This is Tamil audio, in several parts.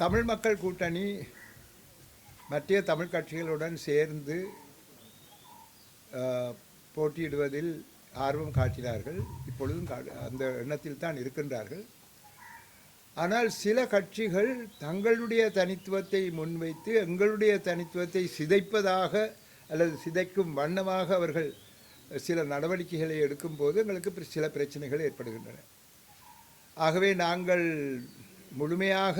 தமிழ் மக்கள் கூட்டணி மற்ற தமிழ் கட்சிகளுடன் சேர்ந்து போட்டியிடுவதில் ஆர்வம் காட்டினார்கள். இப்பொழுதும் அந்த எண்ணத்தில் தான் இருக்கின்றார்கள். ஆனால் சில கட்சிகள் தங்களுடைய தனித்துவத்தை முன்வைத்து எங்களுடைய தனித்துவத்தை சிதைப்பதாக அல்லது சிதைக்கும் வண்ணமாக அவர்கள் சில நடவடிக்கைகளை எடுக்கும்போது எங்களுக்கு சில பிரச்சனைகள் ஏற்படுகின்றன. ஆகவே நாங்கள் முழுமையாக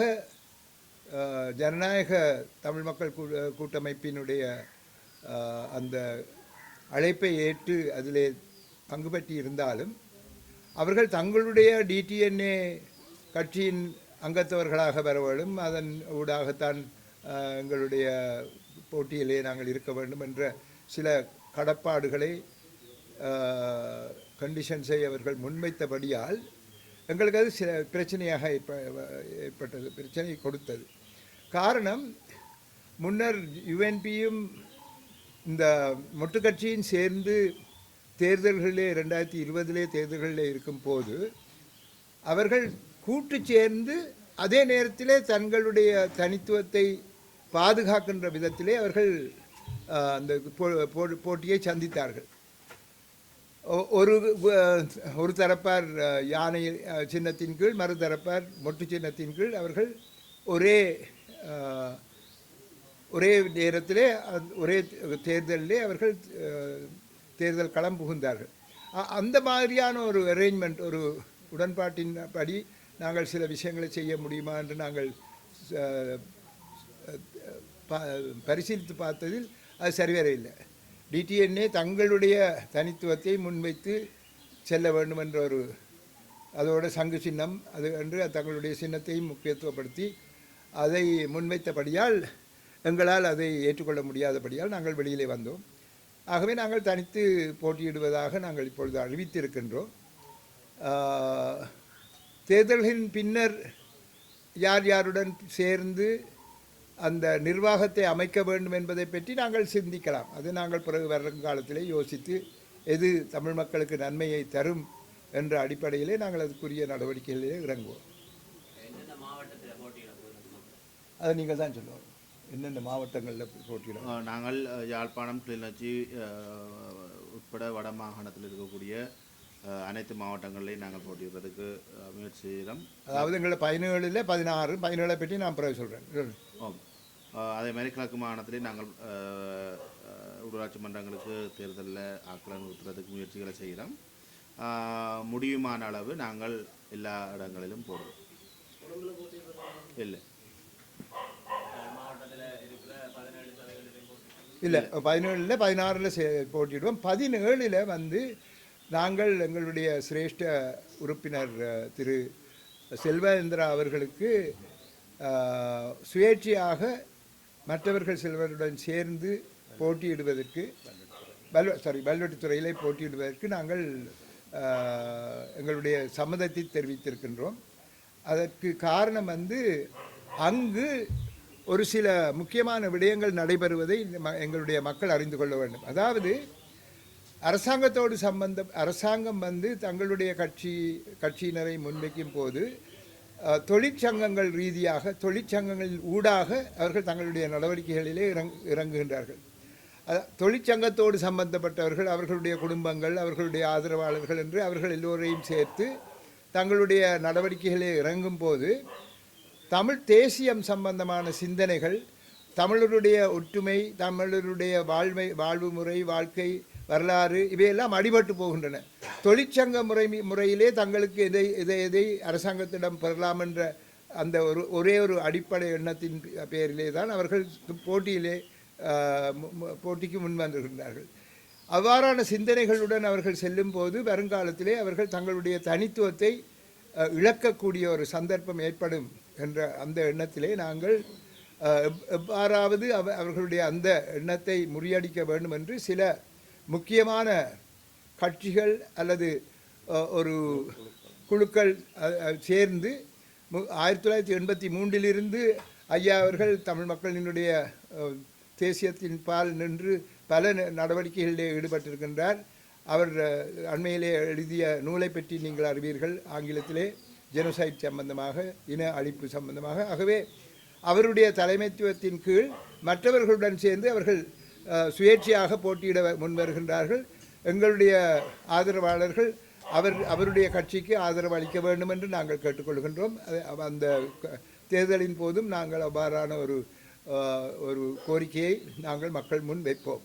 ஜனநாயக தமிழ் மக்கள் கூ- கூட்டமைப்பினுடைய அந்த அழைப்பை ஏற்று அதிலே பங்கு பற்றி இருந்தாலும் அவர்கள் தங்களுடைய டிடிஎன்ஏ கட்சியின் அங்கத்தவர்களாக வர வேண்டும் அதன் ஊடாகத்தான் எங்களுடைய போட்டியிலே நாங்கள் இருக்க வேண்டும் என்ற சில கடப்பாடுகளை கண்டிஷன்ஸை அவர்கள் முன்வைத்தபடியால் எங்களுக்கு அது சில பிரச்சனையாக ஏற்ப- ஏற்பட்டது பிரச்சனை கொடுத்தது. காரணம் முன்னர் யுஎன்பியும் இந்த மொட்டுக்கட்சியும் சேர்ந்து தேர்தல்களிலே ரெண்டாயிரத்தி இருபதிலே தேர்தல்களிலே இருக்கும்போது அவர்கள் கூட்டு சேர்ந்து அதே நேரத்திலே தங்களுடைய தனித்துவத்தை பாதுகாக்கின்ற விதத்திலே அவர்கள் அந்த போ- போ- போட்டியை சந்தித்தார்கள். ஒ- ஒரு ஒரு தரப்பார் யானை சின்னத்தின் கீழ் மறு தரப்பார் மொட்டு சின்னத்தின் கீழ் அவர்கள் ஒரே ஒரே நேரத்திலே ஒரே தேர்தலிலே அவர்கள் தேர்தல் களம் புகுந்தார்கள். அந்த மாதிரியான ஒரு அரேஞ்ச்மெண்ட் ஒரு உடன்பாட்டின் படி நாங்கள் சில விஷயங்களை செய்ய முடியுமா என்று நாங்கள் ப- பரிசீலித்து பார்த்ததில் அது சரிவர இல்லை. டிடிஎன்ஏ தங்களுடைய தனித்துவத்தை முன்வைத்து செல்ல வேண்டும் என்ற ஒரு அதோட சங்கு சின்னம் அது என்று தங்களுடைய சின்னத்தையும் முக்கியத்துவப்படுத்தி அதை முன்வைத்தபடியால் எங்களால் அதை ஏற்றுக்கொள்ள முடியாதபடியால் நாங்கள் வெளியிலே வந்தோம். ஆகவே நாங்கள் தனித்து போட்டியிடுவதாக நாங்கள் இப்பொழுது அறிவித்திருக்கின்றோம். தேர்தல்களின் பின்னர் யார் யாருடன் சேர்ந்து அந்த நிர்வாகத்தை அமைக்க வேண்டும் என்பதை பற்றி நாங்கள் சிந்திக்கலாம். அது நாங்கள் பிறகு வருங்காலத்திலே யோசித்து எது தமிழ் மக்களுக்கு நன்மையை தரும் என்ற அடிப்படையிலே நாங்கள் அதுக்குரிய நடவடிக்கைகளிலே இறங்குவோம் எந்தெந்த மாவட்டத்தில் போட்டியிட போகிறது அதை நீங்கள் தான் சொல்லுவோம் என்னென்ன மாவட்டங்களில் போட்டியிடும் நாங்கள் யாழ்ப்பாணம் கிளிநொச்சி உட்பட வட மாகாணத்தில் இருக்கக்கூடிய அனைத்து மாவட்டங்களிலையும் நாங்கள் போட்டியிடுறதுக்கு முயற்சி செய்கிறோம் அதாவது எங்களை பதினேழில் பதினாறு பதினேழை பற்றி நான் பிறகு சொல்கிறேன். அஹ், அதே மாதிரி கிழக்கு மாகாணத்திலே நாங்கள் உள்ளூராட்சி மன்றங்களுக்கு தேர்தலில் ஆக்களை நிறுத்துறதுக்கு முயற்சிகளை செய்கிறோம் முடியுமான அளவு நாங்கள் எல்லா இடங்களிலும் போடுறோம். இல்லை. இல்லை பதினேழில் பதினாறில் போட்டியிடுவோம். பதினேழில் வந்து நாங்கள் எங்களுடைய சிரேஷ்ட உறுப்பினர் திரு செல்வேந்திரா அவர்களுக்கு சுயேட்சையாக மற்றவர்கள் செல்வருடன் சேர்ந்து போட்டியிடுவதற்கு பல்வ சாரி பல்வெட்டுத்துறையிலே போட்டியிடுவதற்கு நாங்கள் அஹ், எங்களுடைய சம்மதத்தை தெரிவித்திருக்கின்றோம். அதற்கு காரணம் வந்து அங்கு ஒரு சில முக்கியமான விடயங்கள் நடைபெறுவதை ம- எங்களுடைய மக்கள் அறிந்து கொள்ள வேண்டும். அதாவது அரசாங்கத்தோடு சம்பந்தம் அரசாங்கம் வந்து தங்களுடைய கட்சி கட்சியினரை முன்வைக்கும் போது தொழிற்சங்கங்கள் ரீதியாக தொழிற்சங்கங்கள் ஊடாக அவர்கள் தங்களுடைய நடவடிக்கைகளிலே இறங் இறங்குகின்றார்கள். தொழிற்சங்கத்தோடு சம்பந்தப்பட்டவர்கள் அவர்களுடைய குடும்பங்கள் அவர்களுடைய ஆதரவாளர்கள் என்று அவர்கள் எல்லோரையும் சேர்த்து தங்களுடைய நடவடிக்கைகளில் இறங்கும் போது தமிழ் தேசியம் சம்பந்தமான சிந்தனைகள் தமிழருடைய ஒற்றுமை தமிழருடைய வாழ்வை வாழ்வு முறை வாழ்க்கை வரலாறு இவையெல்லாம் அடிபட்டு போகின்றன. தொழிற்சங்க முறை முறையிலே தங்களுக்கு எதை எதை எதை அரசாங்கத்திடம் பெறலாம் என்ற அந்த ஒரு ஒரே ஒரு அடிப்படை எண்ணத்தின் பேரிலே தான் அவர்கள் போட்டியிலே போட்டிக்கு முன் வந்திருக்கின்றார்கள். அவ்வாறான சிந்தனைகளுடன் அவர்கள் செல்லும் போது வருங்காலத்திலே அவர்கள் தங்களுடைய தனித்துவத்தை இழக்கக்கூடிய ஒரு சந்தர்ப்பம் ஏற்படும். என்ற அந்த எண்ணத்திலே நாங்கள் எவ்வாறாவது அவ அவர்களுடைய அந்த எண்ணத்தை முறியடிக்க வேண்டும் என்று சில முக்கியமான கட்சிகள் அல்லது ஒரு குழுக்கள் சேர்ந்து மு- ஆயிரத்தி தொள்ளாயிரத்தி எண்பத்தி மூன்றிலிருந்து ஐயா அவர்கள் தமிழ் மக்களினுடைய தேசியத்தின் பால் நின்று பல ந- நடவடிக்கைகளிலே ஈடுபட்டிருக்கின்றார். அவர் அண்மையிலே எழுதிய நூலை பற்றி நீங்கள் அறிவீர்கள் ஆங்கிலத்திலே. ஜெனோசைட் சம்பந்தமாக இன அழிப்பு சம்பந்தமாக. ஆகவே அவருடைய தலைமைத்துவத்தின் கீழ் மற்றவர்களுடன் சேர்ந்து அவர்கள் சுயேட்சையாக போட்டியிட முன்வருகின்றார்கள். எங்களுடைய ஆதரவாளர்கள் அவர் அவருடைய கட்சிக்கு ஆதரவு அளிக்க வேண்டும் என்று நாங்கள் கேட்டுக்கொள்கின்றோம். அது- அந்த க- தேர்தலின் போதும் நாங்கள் அவ்வாறான ஒரு ஒரு கோரிக்கையை நாங்கள் மக்கள் முன் வைப்போம்.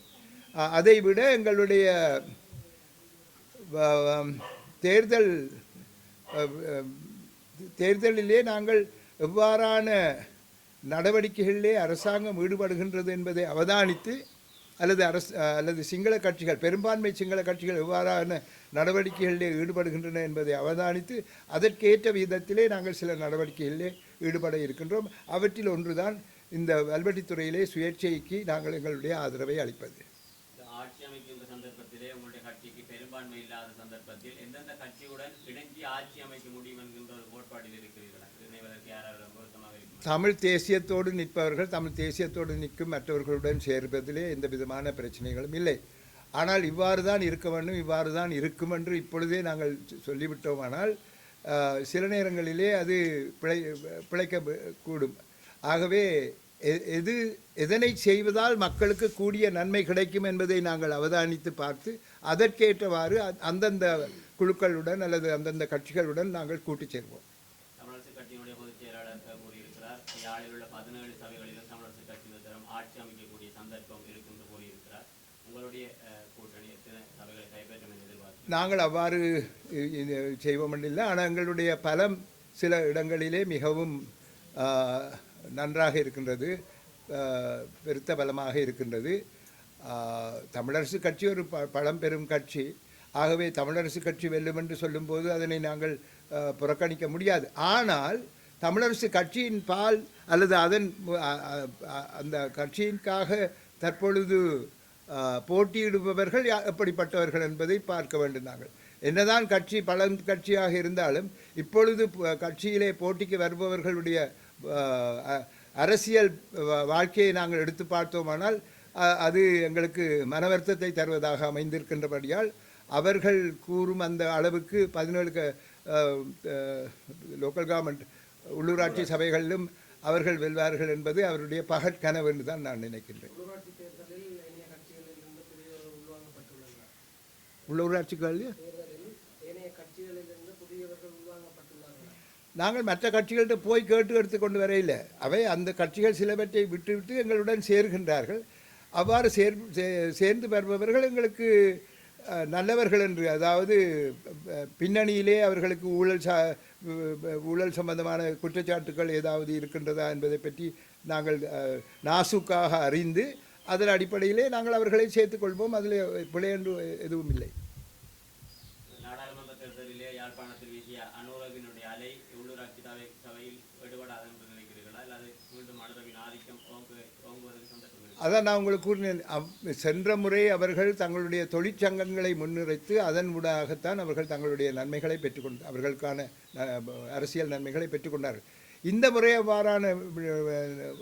அதை விட எங்களுடைய தேர்தல் தேர்தலிலே நாங்கள் எவ்வாறான நடவடிக்கைகளிலே அரசாங்கம் ஈடுபடுகின்றது என்பதை அவதானித்து அல்லது அரசு அல்லது சிங்கள கட்சிகள் பெரும்பான்மை சிங்கள கட்சிகள் எவ்வாறான நடவடிக்கைகளிலே ஈடுபடுகின்றன என்பதை அவதானித்து அதற்கேற்ற விதத்திலே நாங்கள் சில நடவடிக்கைகளிலே ஈடுபட இருக்கின்றோம். அவற்றில் ஒன்றுதான் இந்த வல்வெட்டித்துறையிலே சுயேட்சைக்கு நாங்கள் எங்களுடைய ஆதரவை அளிப்பது. ஆட்சி அமைக்கின்ற சந்தர்ப்பத்திலே உங்களுடைய கட்சிக்கு பெரும்பான்மை இல்லாத சந்தர்ப்பத்தில் எந்தெந்த கட்சியுடன் இணைஞ்சு ஆட்சி அமைக்க முடியும் என்கின்ற ஒரு கோட்பாட்டில் இருக்கிறீர்களா? இணைவதற்கு யாராவது பொருத்தமாக இருக்கும்? தமிழ் தேசியத்தோடு நிற்பவர்கள் தமிழ் தேசியத்தோடு நிற்கும் மற்றவர்களுடன் சேர்வதிலே எந்த விதமான பிரச்சனைகளும் இல்லை. ஆனால் இவ்வாறு தான் இருக்க வேண்டும் இவ்வாறு தான் இருக்கும் என்று இப்பொழுதே நாங்கள் சொ- சொல்லிவிட்டோமானால் சில நேரங்களிலே அது பிழை பிழைக்க கூடும் ஆகவே எது எதனை செய்வதால் மக்களுக்கு கூடிய நன்மை கிடைக்கும் என்பதை நாங்கள் அவதானித்து பார்த்து அதற்கேற்றவாறு அந்தந்த குழுக்களுடன் அல்லது அந்தந்த கட்சிகளுடன் நாங்கள் கூட்டிச் சேர்வோம். நாங்கள் அவ்வாறு செய்வோம் இல்லை. ஆனால் எங்களுடைய பலம் சில இடங்களிலே மிகவும் நன்றாக இருக்கின்றது பெருத்த பலமாக இருக்கின்றது. தமிழரசு கட்சி ஒரு ப பழம்பெரும் கட்சி. ஆகவே தமிழரசு கட்சி வெல்லும் என்று சொல்லும்போது அதனை நாங்கள் புறக்கணிக்க முடியாது. ஆனால் தமிழரசு கட்சியின் பால் அல்லது அதன் அந்த கட்சியின்காக தற்பொழுது போட்டியிடுபவர்கள் எப்படிப்பட்டவர்கள் என்பதை பார்க்க வேண்டும் நாங்கள். என்னதான் கட்சி பல கட்சியாக இருந்தாலும் இப்பொழுது கட்சியிலே போட்டிக்கு வருபவர்களுடைய அரசியல் வாழ்க்கையை நாங்கள் எடுத்து பார்த்தோமானால் அது எங்களுக்கு மனவருத்தத்தை தருவதாக அமைந்திருக்கின்றபடியால் அவர்கள் கூறும் அந்த அளவுக்கு பதினேழு லோக்கல் கவர்மெண்ட் உள்ளூராட்சி சபைகளிலும் அவர்கள் வெல்வார்கள் என்பது அவருடைய பகற்கனவு என்று தான் நான் நினைக்கின்றேன். உள்ளூராட்சி தேர்தலில் உள்ளூராட்சிகள் நாங்கள் மற்ற கட்சிகள்கிட்ட போய் கேட்டு எடுத்துக்கொண்டு வரையில் அவை அந்த கட்சிகள் சிலவற்றை விட்டுவிட்டு எங்களுடன் சேர்கின்றார்கள். அவ்வாறு சேர் சே- சேர்ந்து வருபவர்கள் எங்களுக்கு நல்லவர்கள் என்று அதாவது பின்னணியிலே அவர்களுக்கு ஊழல் சா ஊழல் சம்பந்தமான குற்றச்சாட்டுகள் ஏதாவது இருக்கின்றதா என்பதை பற்றி நாங்கள் நாசுக்காக அறிந்து அதன் அடிப்படையிலே நாங்கள் அவர்களை சேர்த்துக்கொள்வோம் அதில் பிழை என்று எதுவும் இல்லை நாடாளுமன்ற தேர்தலிலே யாழ்ப்பாணத்தில் அதான் நான் உங்களுக்கு கூறினேன். அவ்- சென்ற முறை அவர்கள் தங்களுடைய தொழிற்சங்கங்களை முன்னிறைத்து அதன் ஊடாகத்தான் அவர்கள் தங்களுடைய நன்மைகளை பெற்றுக்கொண்டு அவர்களுக்கான அரசியல் நன்மைகளை பெற்றுக்கொண்டார்கள் இந்த முறை அவ்வாறான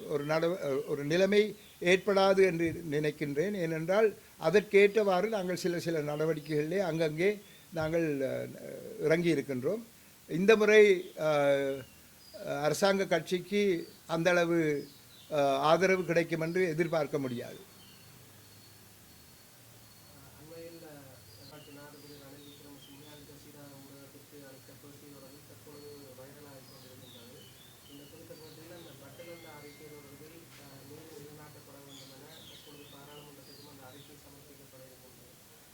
ஒரு நட ஒரு நிலைமை ஏற்படாது என்று நினைக்கின்றேன். ஏனென்றால் அதற்கேற்றவாறு நாங்கள் சில சில நடவடிக்கைகளிலே அங்கங்கே நாங்கள் இறங்கி இருக்கின்றோம் இந்த முறை அரசாங்க கட்சிக்கு அந்தளவு ஆதரவு கிடைக்கும் என்று எதிர்பார்க்க முடியாது அண்மையில் உள்ளாட்சி நாடுகளில் ரணில் விக்ரமசிங்கே அல்க சீனா ஊடகத்திற்கு அளித்த பேட்டியுடன் தற்பொழுது வைரலாகிக் கொண்டிருக்கின்றது இந்த குறித்த பேட்டியில் அந்த பட்டியலிருந்த அறிக்கை தொடர்பில் அஹ், நீதி நிலைநாட்டப்பட வேண்டும் என தற்பொழுது பாராளுமன்றத்திற்கும் அந்த அறிக்கை சமர்ப்பிக்கப்பட இருக்கின்றது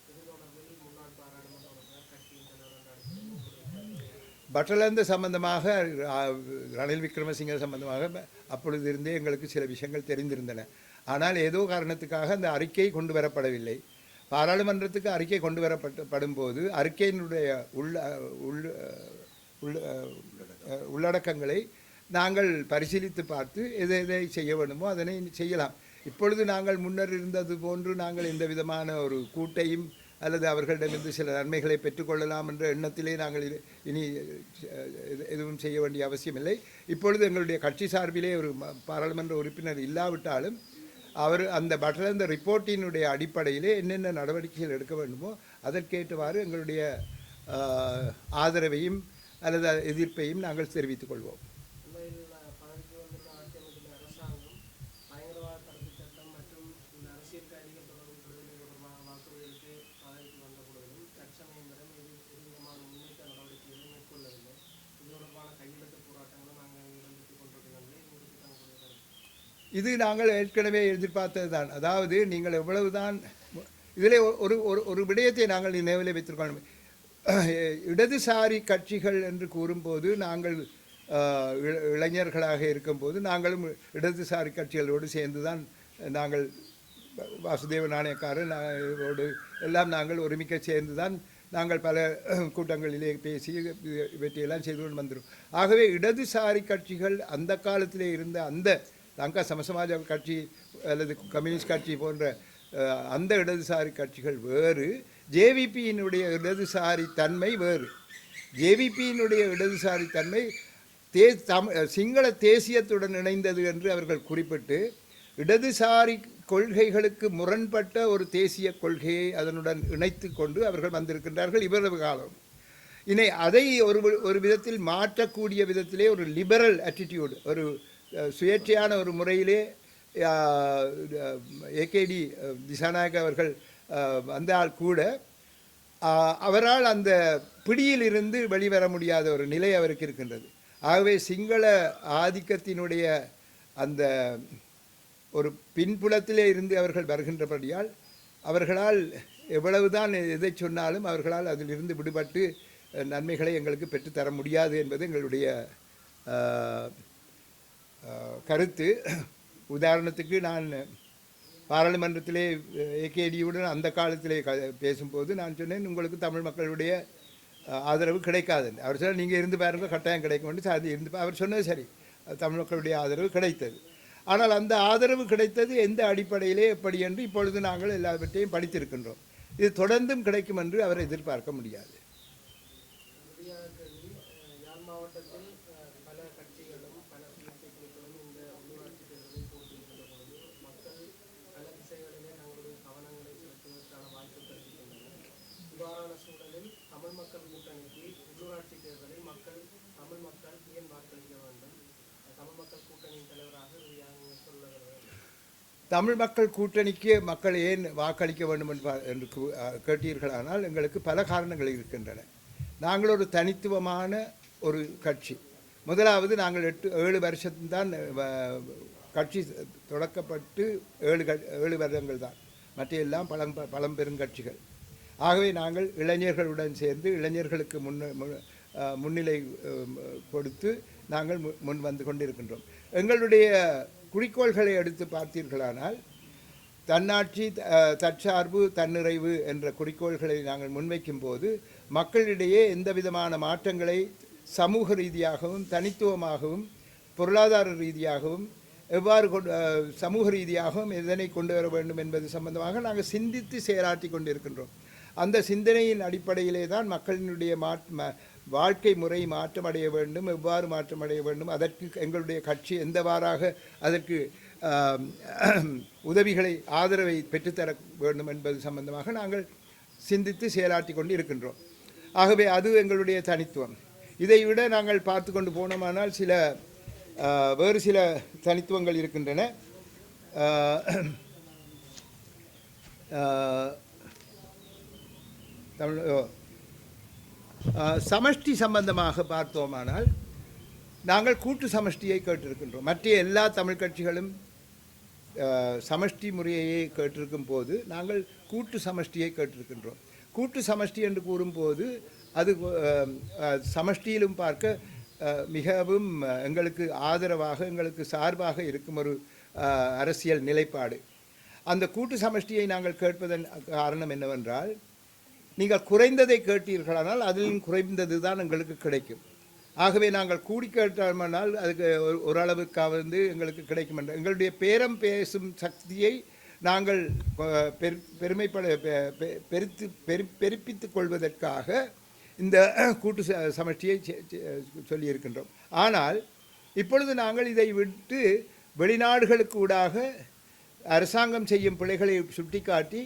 இது தொடர்பில் முன்னாள் பாராளுமன்ற உறுப்பினர் கட்சியின் தலைவர் என்ற அடிப்படையில் பட்டலந்த சம்பந்தமாக ரணில் விக்ரமசிங்க சம்பந்தமாக அப்பொழுது இருந்தே எங்களுக்கு சில விஷயங்கள் தெரிந்திருந்தன. ஆனால் ஏதோ காரணத்துக்காக அந்த அறிக்கை கொண்டு வரப்படவில்லை. பாராளுமன்றத்துக்கு அறிக்கை கொண்டு வரப்பட்டு அறிக்கையினுடைய உள்ள உள்ள உள்ள உள்ளடக்கங்களை நாங்கள் பரிசீலித்து பார்த்து எதை எதை செய்ய வேண்டுமோ அதனை செய்யலாம். இப்பொழுது நாங்கள் முன்னர் இருந்தது போன்று நாங்கள் எந்த விதமான ஒரு கூட்டையும் அல்லது அவர்களிடமிருந்து சில நன்மைகளை பெற்றுக்கொள்ளலாம் என்ற எண்ணத்திலே நாங்கள் இனி- இனி எதுவும் செய்ய வேண்டிய அவசியமில்லை. இப்பொழுது எங்களுடைய கட்சி சார்பிலே ஒரு பாராளுமன்ற உறுப்பினர் இல்லாவிட்டாலும் அவர் அந்த பட்டலந்த ரிப்போர்ட்டினுடைய அடிப்படையிலே என்னென்ன நடவடிக்கைகள் எடுக்க வேண்டுமோ அதற்கேற்றவாறு எங்களுடைய ஆதரவையும் அல்லது எதிர்ப்பையும் நாங்கள் தெரிவித்துக் கொள்வோம். இது நாங்கள் ஏற்கனவே எதிர்பார்த்தது தான் அதாவது நீங்கள் எவ்வளவுதான் இதில் ஒரு ஒரு ஒரு விடயத்தை நாங்கள் நினைவில் வைத்திருக்கோம். இடதுசாரி கட்சிகள் என்று கூறும்போது நாங்கள் இளைஞர்களாக இருக்கும்போது நாங்களும் இடதுசாரி கட்சிகளோடு சேர்ந்து தான் நாங்கள் வாசுதேவ நாணயக்காரர் எல்லாம் நாங்கள் ஒருமிக்க சேர்ந்து தான் நாங்கள் பல கூட்டங்களிலே பேசி இவற்றையெல்லாம் செய்து கொண்டு வந்துடும் ஆகவே இடதுசாரி கட்சிகள் அந்த காலத்திலே இருந்த அந்த லங்கா சமசமாஜ கட்சி அல்லது கம்யூனிஸ்ட் கட்சி போன்ற அந்த இடதுசாரி கட்சிகள் வேறு. ஜேவிபியினுடைய இடதுசாரி தன்மை வேறு. ஜேவிபியினுடைய இடதுசாரி தன்மை தே தம் சிங்கள தேசியத்துடன் இணைந்தது என்று அவர்கள் குறிப்பிட்டு இடதுசாரி கொள்கைகளுக்கு முரண்பட்ட ஒரு தேசிய கொள்கையை அதனுடன் இணைத்து கொண்டு அவர்கள் வந்திருக்கின்றார்கள் இவ்வளவு காலம். இனி அதை ஒரு ஒரு விதத்தில் மாற்றக்கூடிய விதத்திலே ஒரு லிபரல் ஆட்டிடியூடு ஒரு சுயேட்சையான ஒரு முறையிலே ஏகேடி திசாநாயக் அவர்கள் வந்தால் கூட அவரால் அந்த பிடியிலிருந்து வெளிவர முடியாத ஒரு நிலை அவருக்கு இருக்கின்றது. ஆகவே சிங்கள ஆதிக்கத்தினுடைய அந்த ஒரு பின்புலத்திலே இருந்து அவர்கள் வருகின்றபடியால் அவர்களால் எவ்வளவுதான் எதை சொன்னாலும் அவர்களால் அதிலிருந்து விடுபட்டு நன்மைகளை எங்களுக்கு பெற்றுத்தர முடியாது என்பது எங்களுடைய கருத்து. உதாரணத்துக்கு நான் பாராளுமன்றத்திலே ஏகேடியுடன் அந்த காலத்திலே க பேசும்போது நான் சொன்னேன் உங்களுக்கு தமிழ் மக்களுடைய ஆதரவு கிடைக்காது. அவர் சொன்னால் நீங்கள் இருந்து பாருங்கள் கட்டாயம் கிடைக்கும். அது இருந்து அவர் சொன்னது சரி. தமிழ் மக்களுடைய ஆதரவு கிடைத்தது. ஆனால் அந்த ஆதரவு கிடைத்தது எந்த அடிப்படையிலே எப்படி என்று இப்பொழுது நாங்கள் எல்லாவற்றையும் படித்திருக்கின்றோம். இது தொடர்ந்தும் கிடைக்கும் என்று அவர் எதிர்பார்க்க முடியாது இறுதியாக கேள்வி அஹ், யாழ் மாவட்டத்தில் அஹ், பல கட்சிகளும் பல சுயேட்சை குழுக்களும் இந்த உள்ளூராட்சி தேர்தலில் போட்டியிடுகின்ற பொழுது மக்கள் பல திசைகளிலே தங்களுடைய கவனங்களை செலுத்துவதற்கான வாய்ப்புகள் இருக்கின்றன இவ்வாறான சூழலில் தமிழ் மக்கள் கூட்டணிக்கு உள்ளூராட்சி தேர்தலில் மக்கள் தமிழ் மக்கள் ஏன் வாக்களிக்க வேண்டும் தமிழ் மக்கள் கூட்டணியின் தலைவராக இறுதியாக நீங்கள் சொல்லுகிறது தமிழ் மக்கள் கூட்டணிக்கு மக்கள் ஏன் வாக்களிக்க வேண்டும் என்று கேட்டீர்களானால் எங்களுக்கு பல காரணங்கள் இருக்கின்றன. நாங்கள் ஒரு தனித்துவமான ஒரு கட்சி. முதலாவது நாங்கள் எட்டு ஏழு வருஷம்தான் கட்சி தொடக்கப்பட்டு ஏழு க ஏழு வருடங்கள் தான். மற்ற எல்லாம் பழம் பழம்பெரும் கட்சிகள். ஆகவே நாங்கள் இளைஞர்களுடன் சேர்ந்து இளைஞர்களுக்கு முன்ன மு- முன்னிலை கொடுத்து நாங்கள் முன் வந்து கொண்டிருக்கின்றோம். எங்களுடைய குறிக்கோள்களை எடுத்து பார்த்தீர்களானால் தன்னாட்சி தற்சார்பு தன்னிறைவு என்ற குறிக்கோள்களை நாங்கள் முன்வைக்கும் போது மக்களிடையே எந்த விதமான மாற்றங்களை சமூக ரீதியாகவும் தனித்துவமாகவும் பொருளாதார ரீதியாகவும் எவ்வாறு கொண்டு சமூக ரீதியாகவும் எதனை கொண்டு வர வேண்டும் என்பது சம்பந்தமாக நாங்கள் சிந்தித்து செயலாற்றி கொண்டிருக்கின்றோம். அந்த சிந்தனையின் அடிப்படையிலே தான் மக்களினுடைய மாற் ம- வாழ்க்கை முறை மாற்றமடைய வேண்டும் எவ்வாறு மாற்றமடைய வேண்டும் அதற்கு எங்களுடைய கட்சி எந்தவாறாக அதற்கு உதவிகளை ஆதரவை பெற்றுத்தர வேண்டும் என்பது சம்பந்தமாக நாங்கள் சிந்தித்து செயலாற்றி கொண்டு இருக்கின்றோம். ஆகவே அது எங்களுடைய தனித்துவம். இதை விட நாங்கள் பார்த்து கொண்டு போனோமானால் சில வேறு சில தனித்துவங்கள் இருக்கின்றன. தமிழ் சமஷ்டி சம்பந்தமாக பார்த்தோமானால் நாங்கள் கூட்டு சமஷ்டியை கேட்டிருக்கின்றோம். மற்ற எல்லா தமிழ் கட்சிகளும் சமஷ்டி முறையையே கேட்டிருக்கும் போது நாங்கள் கூட்டு சமஷ்டியை கேட்டிருக்கின்றோம். கூட்டு சமஷ்டி என்று கூறும்போது அது சமஷ்டியிலும் பார்க்க மிகவும் எங்களுக்கு ஆதரவாக எங்களுக்கு சார்பாக இருக்கும் ஒரு அரசியல் நிலைப்பாடு. அந்த கூட்டு சமஷ்டியை நாங்கள் கேட்பதன் காரணம் என்னவென்றால் நீங்கள் குறைந்ததை கேட்டீர்களானால் அதிலும் குறைந்தது தான் எங்களுக்கு கிடைக்கும். ஆகவே நாங்கள் கூடி கேட்டோமானால் அதுக்கு ஓரளவுக்காக வந்து எங்களுக்கு கிடைக்கும் என்ற. எங்களுடைய பேரம் பேசும் சக்தியை நாங்கள் பெரு பெருமைப்பட பெ- பெ- பெருத்து பெரு பெருப்பித்துக் கொள்வதற்காக இந்த கூட்டு ச- சமஷ்டியை செ- சொல்லியிருக்கின்றோம். ஆனால் இப்பொழுது நாங்கள் இதை விட்டு வெளிநாடுகளுக்கு ஊடாக அரசாங்கம் செய்யும் பிழைகளை சுட்டிக்காட்டி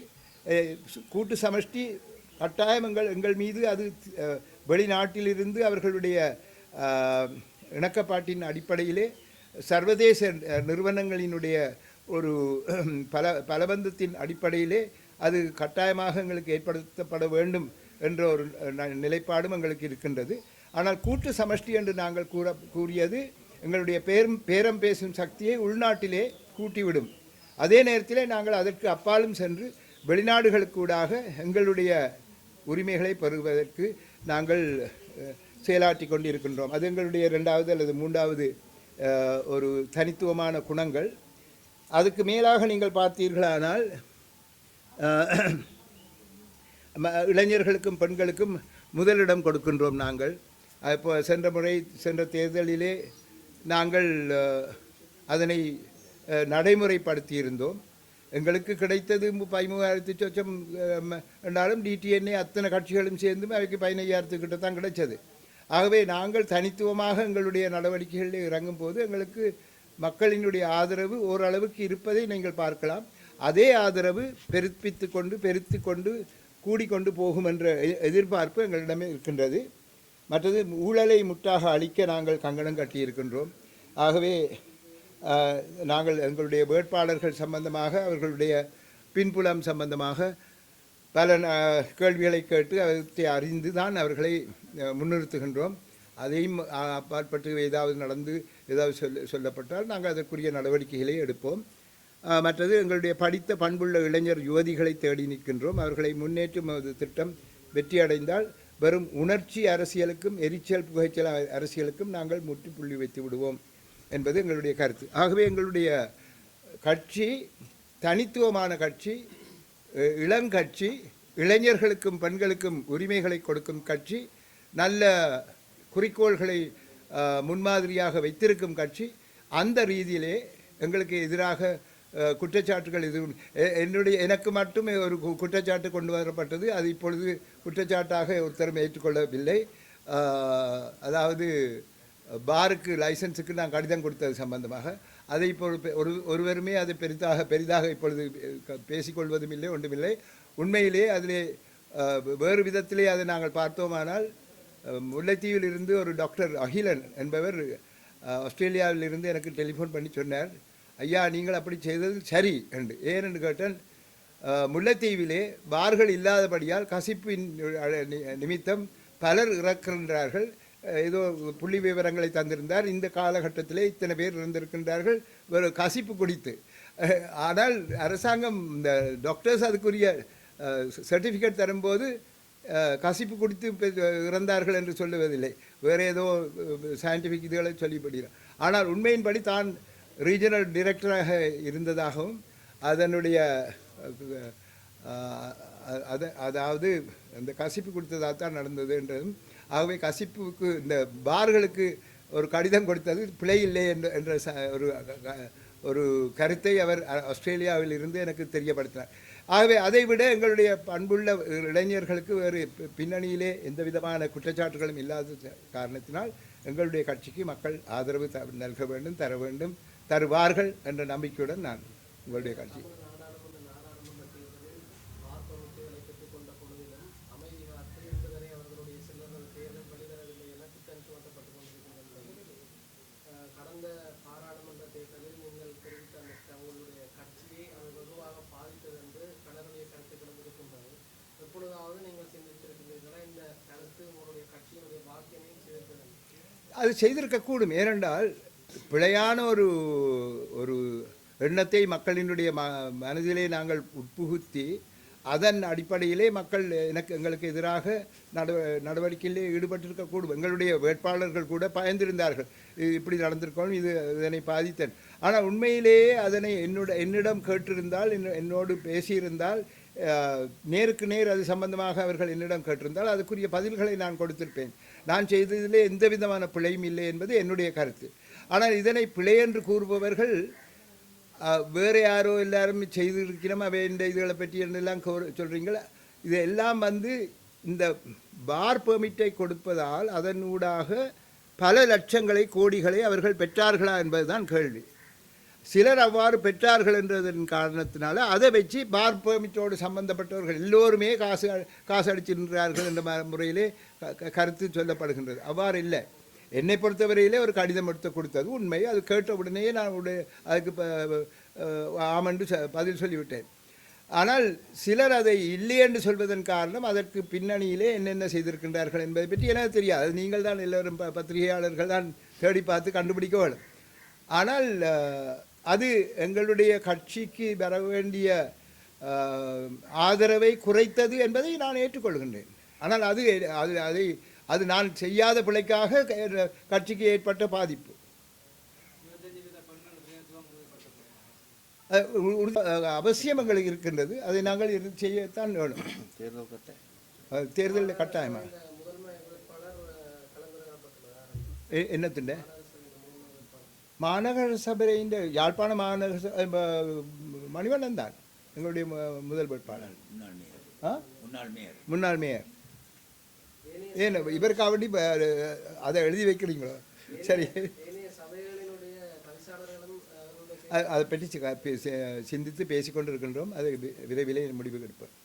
சு- கூட்டு சமஷ்டி கட்டாயம் எங்கள் எங்கள் மீது அது வெளிநாட்டிலிருந்து அவர்களுடைய இணக்கப்பாட்டின் அடிப்படையிலே சர்வதேச நிறுவனங்களினுடைய ஒரு பல பலபந்தத்தின் அடிப்படையிலே அது கட்டாயமாக எங்களுக்கு ஏற்படுத்தப்பட வேண்டும் என்ற ஒரு ந- நிலைப்பாடும் எங்களுக்கு இருக்கின்றது. ஆனால் கூட்டு சமஷ்டி என்று நாங்கள் கூற கூறியது எங்களுடைய பேரும் பேரம் பேசும் சக்தியை உள்நாட்டிலே கூட்டிவிடும். அதே நேரத்திலே நாங்கள் அதற்கு அப்பாலும் சென்று வெளிநாடுகளுக்கூடாக எங்களுடைய உரிமைகளை பெறுவதற்கு நாங்கள் செயலாற்றி கொண்டிருக்கின்றோம். அது எங்களுடைய ரெண்டாவது அல்லது மூன்றாவது ஒரு தனித்துவமான குணங்கள். அதுக்கு மேலாக நீங்கள் பார்த்தீர்களானால் ம- இளைஞர்களுக்கும் பெண்களுக்கும் முதலிடம் கொடுக்கின்றோம் நாங்கள். இப்போ சென்ற முறை சென்ற தேர்தலிலே நாங்கள் அதனை நடைமுறைப்படுத்தியிருந்தோம். எங்களுக்கு கிடைத்தது பதிமூவாயிரத்தி சொச்சம் என்றாலும் டிடிஎன்ஏ அத்தனை கட்சிகளும் சேர்ந்து அவைக்கு பதினையாயிரத்துக்கிட்ட தான் கிடைச்சது. ஆகவே நாங்கள் தனித்துவமாக எங்களுடைய நடவடிக்கைகளில் இறங்கும் போது எங்களுக்கு மக்களினுடைய ஆதரவு ஓரளவுக்கு இருப்பதை நீங்கள் பார்க்கலாம். அதே ஆதரவு பெருப்பித்து கொண்டு பெருத்து கொண்டு கூடிக்கொண்டு போகும் என்ற எதிர்பார்ப்பு எங்களிடமே இருக்கின்றது. மற்றது ஊழலை முட்டாக அழிக்க நாங்கள் கங்கணம் கட்டியிருக்கின்றோம். ஆகவே நாங்கள் எங்களுடைய வேட்பாளர்கள் சம்பந்தமாக அவர்களுடைய பின்புலம் சம்பந்தமாக பல கேள்விகளை கேட்டு அவற்றை அறிந்து தான் அவர்களை முன்னிறுத்துகின்றோம். அதையும் அப்பாற்பட்டு ஏதாவது நடந்து ஏதாவது சொல்ல சொல்லப்பட்டால் நாங்கள் அதற்குரிய நடவடிக்கைகளை எடுப்போம். மற்றது எங்களுடைய படித்த பண்புள்ள இளைஞர் யுவதிகளை தேடி நிற்கின்றோம். அவர்களை முன்னேற்றும் ஒரு திட்டம் வெற்றி அடைந்தால் வெறும் உணர்ச்சி அரசியலுக்கும் எரிச்சல் புகைச்சல் அரசியலுக்கும் நாங்கள் முற்றுப்புள்ளி வைத்து விடுவோம். என்பது எங்களுடைய கருத்து. ஆகவே எங்களுடைய கட்சி தனித்துவமான கட்சி இளங்கட்சி இளைஞர்களுக்கும் பெண்களுக்கும் உரிமைகளை கொடுக்கும் கட்சி நல்ல குறிக்கோள்களை முன்மாதிரியாக வைத்திருக்கும் கட்சி அந்த ரீதியிலே எங்களுக்கு எதிராக குற்றச்சாட்டுகள் எதுவும் என்னுடைய எனக்கு மட்டும் ஒரு கு- குற்றச்சாட்டு கொண்டு வரப்பட்டது. அது இப்பொழுது குற்றச்சாட்டாக ஒருத்தரும் ஏற்றுக்கொள்ளவில்லை. அதாவது பாருக்கு லைசன்ஸுக்கு நான் கடிதம் கொடுத்தது சம்பந்தமாக. அதை இப்பொழுது பெ- ஒரு ஒருவருமே அதை பெரிதாக பெரிதாக இப்பொழுது க- பேசிக்கொள்வதும் இல்லை ஒன்றுமில்லை. உண்மையிலே அதிலே வேறு விதத்திலே அதை நாங்கள் பார்த்தோமானால் முல்லைத்தீவில் இருந்து ஒரு டாக்டர் அகிலன் என்பவர் ஆஸ்திரேலியாவிலிருந்து இருந்து எனக்கு டெலிஃபோன் பண்ணி சொன்னார். ஐயா நீங்கள் அப்படி செய்தது சரி என்று. ஏன் என்று கேட்டேன் முல்லைத்தீவிலே பார்கள் இல்லாதபடியால் கசிப்பின் நிமித்தம் பலர் இறக்கின்றார்கள். ஏதோ புள்ளி விவரங்களை தந்திருந்தார். இந்த காலகட்டத்திலே இத்தனை பேர் இருந்திருக்கின்றார்கள். ஒரு கசிப்பு குடித்து. ஆனால் அரசாங்கம் இந்த டாக்டர்ஸ் அதுக்குரிய சர்டிஃபிகேட் தரும்போது கசிப்பு குடித்து பெ- இறந்தார்கள் என்று சொல்லுவதில்லை. வேறு ஏதோ சயின்டிஃபிக் இதுகளை சொல்லிப்படுகிறார் ஆனால் உண்மையின்படி தான் ரீஜனல் டைரக்டராக இருந்ததாகவும் அதனுடைய அதாவது அந்த கசிப்பு கொடுத்ததாக தான் நடந்தது என்றதும் ஆகவே கசிப்புக்கு இந்த பார்களுக்கு ஒரு கடிதம் கொடுத்தது பிழை இல்லை என்ற என்ற ஒரு ஒரு கருத்தை அவர் ஆஸ்திரேலியாவில் இருந்து எனக்கு தெரியப்படுத்தினார். ஆகவே அதை விட எங்களுடைய பண்புள்ள இளைஞர்களுக்கு வேறு பின்னணியிலே எந்த விதமான குற்றச்சாட்டுகளும் இல்லாத காரணத்தினால் எங்களுடைய கட்சிக்கு மக்கள் ஆதரவு த நல்க வேண்டும் தர வேண்டும் தருவார்கள் என்ற நம்பிக்கையுடன் நான் உங்களுடைய கட்சி நாடாளுமன்ற நாடாளுமன்ற தேர்தலில் வாக்குறுதிகளை பெற்றுக்கொண்ட பொழுதிலும் அமைதி காத்து இன்று வரை அவர்களுடைய சிலரது தேர்தல் வெளிவரவில்லை என குற்றம் சுமத்தப்பட்டுக் கொண்டிருக்கின்ற நிலையில் அஹ், கடந்த பாராளுமன்ற தேர்தலில் நீங்கள் தெரிவித்த அந்த தங்களுடைய கட்சியை அது வெகுவாக பாதித்தது என்று பலருடைய கருத்துக்களும் இருக்கின்றது எப்பொழுதாவது நீங்கள் சிந்தித்திருக்கிறீர்களா இந்த கருத்து உங்களுடைய கட்சியினுடைய வாக்கியமே சிதைத்தது அது செய்திருக்கக்கூடும் ஏனென்றால் பிழையான ஒரு ஒரு எண்ணத்தை மக்களினுடைய ம மனதிலே நாங்கள் உட்புகுத்தி அதன் அடிப்படையிலே மக்கள் எனக்கு எங்களுக்கு எதிராக நட நடவடிக்கையிலே ஈடுபட்டிருக்கக்கூடும் எங்களுடைய வேட்பாளர்கள் கூட பயந்திருந்தார்கள். இப்படி நடந்திருக்கணும் இது இதனை பாதித்தன் ஆனால் உண்மையிலேயே அதனை என்னோட என்னிடம் கேட்டிருந்தால் என்ன- என்னோடு பேசியிருந்தால் நேருக்கு நேர் அது சம்பந்தமாக அவர்கள் என்னிடம் கேட்டிருந்தால் அதுக்குரிய பதில்களை நான் கொடுத்திருப்பேன். நான் செய்ததிலே எந்த விதமான பிழையும் இல்லை என்பது என்னுடைய கருத்து. ஆனால் இதனை பிழை என்று கூறுபவர்கள் வேறு யாரோ எல்லாரும் செய்திருக்கிறோம் அவை இந்த இதுகளை பற்றி என்னெல்லாம் சொல்கிறீங்களா சொல்றீங்களா இது எல்லாம் வந்து இந்த பார் பெர்மிட்டை கொடுப்பதால் அதனூடாக பல லட்சங்களை கோடிகளை அவர்கள் பெற்றார்களா என்பதுதான் கேள்வி. சிலர் அவ்வாறு பெற்றார்கள் என்றதன் காரணத்தினால அதை வச்சு பார் பெர்மிட்டோடு சம்பந்தப்பட்டவர்கள் எல்லோருமே காசு காசு நின்றார்கள் என்ற ம- முறையிலே க- கருத்து சொல்லப்படுகின்றது. அவ்வாறு இல்லை. என்னை பொறுத்தவரையிலே ஒரு கடிதம் எடுத்து கொடுத்தது உண்மை. அது கேட்ட உடனேயே நான் உடைய அதுக்கு ப- ஆமென்று பதில் சொல்லிவிட்டேன். ஆனால் சிலர் அதை இல்லை என்று சொல்வதன் காரணம் அதற்கு பின்னணியிலே என்னென்ன செய்திருக்கின்றார்கள் என்பதை பற்றி எனக்கு தெரியாது. அது நீங்கள் தான் எல்லோரும் ப- பத்திரிகையாளர்கள் தான் தேடி பார்த்து கண்டுபிடிக்க வேண்டும். ஆனால் அது எங்களுடைய கட்சிக்கு வர வேண்டிய ஆதரவை குறைத்தது என்பதை நான் ஏற்றுக்கொள்கின்றேன். ஆனால் அது அது அதை அது நான் செய்யாத பிழைக்காக கட்சிக்கு ஏற்பட்ட பாதிப்பு. அவசியம் எங்களுக்கு இருக்கின்றது. அதை நாங்கள் செய்யத்தான் வேணும். தேர்தல் கட்டாயம்? தேர்தலில் கட்டாயமாக எ- என்னத்துண்ட? மாநகர சபையின் யாழ்ப்பாண மாநகர மணிவண்ணன் தான் எங்களுடைய முதல் வேட்பாளர். முன்னாள் மேயர். ஏன் இவருக்காக வேண்டி ப- அதை எழுதி வைக்கிறீங்களோ? சரி. அதை பற்றி சிந்தித்து பேசிக்கொண்டிருக்கின்றோம். அதை வி- விரைவிலே முடிவு எடுப்போம்.